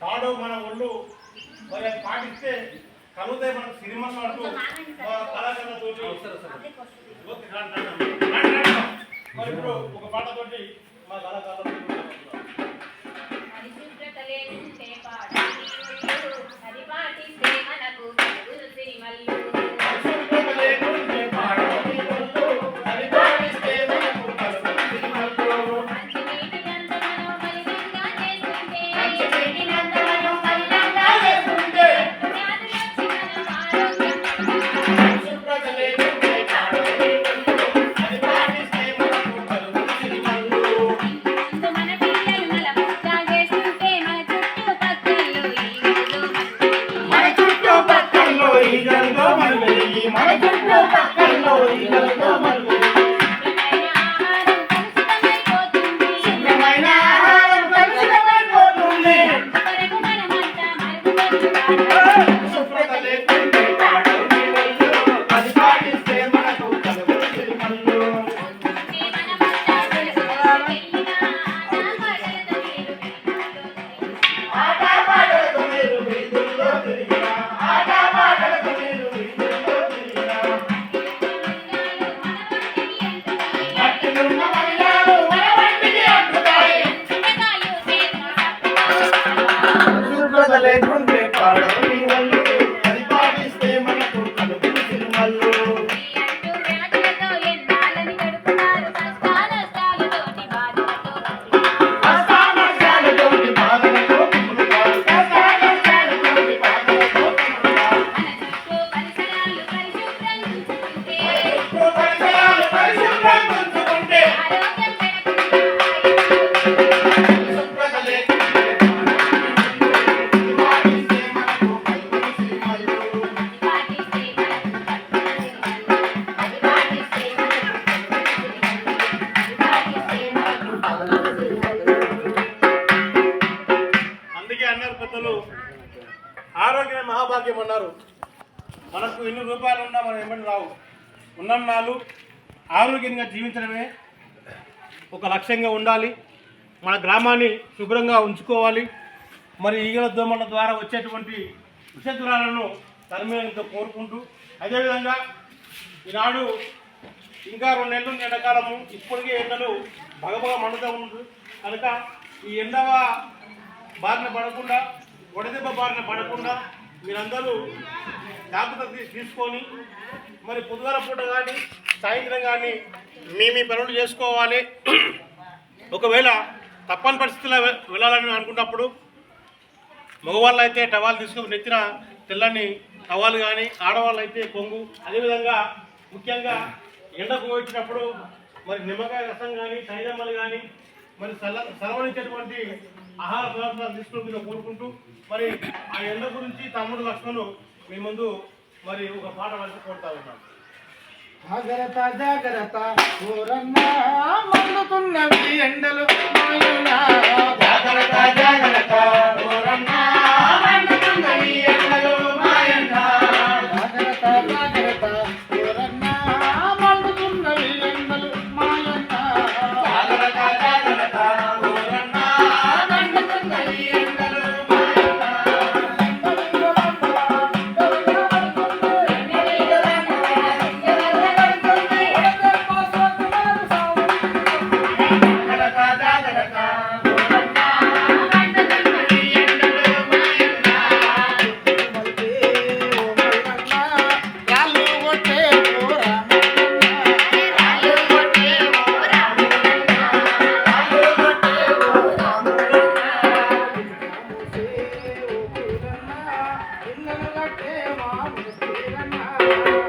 తాడు మన ఒళ్ళు మరి అది పాటిస్తే కలుగుతాయి ఓకే, రండి, రండి. రండి, రండి. మరి ఇప్పుడు ఒక పాటతోటి మా కళాకారులతో పరిశుభ్రత. అది పాటిస్తే మనకు సిరిమల్లు. Siempre atacando y no ఆరోగ్యమే మహాభాగ్యం అన్నారు. మనకు ఎన్ని రూపాయలు ఉన్నా మనం ఏమని రావు. ఉన్నన్నాళ్ళు ఆరోగ్యంగా జీవించడమే ఒక లక్ష్యంగా ఉండాలి. మన గ్రామాన్ని శుభ్రంగా ఉంచుకోవాలి. మరి ఈగల దోమల ద్వారా వచ్చేటువంటి విషతురాలను తరిమేందుకు కోరుకుంటూ అదేవిధంగా ఈనాడు ఇంకా రెండు నెలలు ఎండాకాలము ఇప్పటికే ఎండలు భగభగ మండుతూ ఉంటుంది కనుక ఈ ఎండవ బారిన పడకుండా వడదెబ్బ బారిన పడకుండా మీరందరూ జాగ్రత్త తీసుకొని మరి పొద్దుగల పూట కానీ సాయంత్రం కానీ మీ మీ పనులు చేసుకోవాలి. ఒకవేళ తప్పని పరిస్థితుల్లో వెళ్ళాలని అనుకున్నప్పుడు మగవాళ్ళు అయితే టవాల్ తీసుకొని నెత్తిన తెల్లని టవాలు కానీ ఆడవాళ్ళు అయితే కొంగు. అదేవిధంగా ముఖ్యంగా ఎండకు వచ్చినప్పుడు మరి నిమ్మకాయ రసం కానీ సైజమ్మలు కానీ మరి సల సరవరించేటువంటి ఆహార పదార్థాలు తీసుకుంటుందో కోరుకుంటూ మరి ఆ ఎండ గురించి తమ్ముడు లక్ష్మణులు మీ ముందు మరి ఒక పాట వరకు కోరుతా ఉన్నాను జాగ్రత్త జాగ్రత్త ఎండలు. Thank you.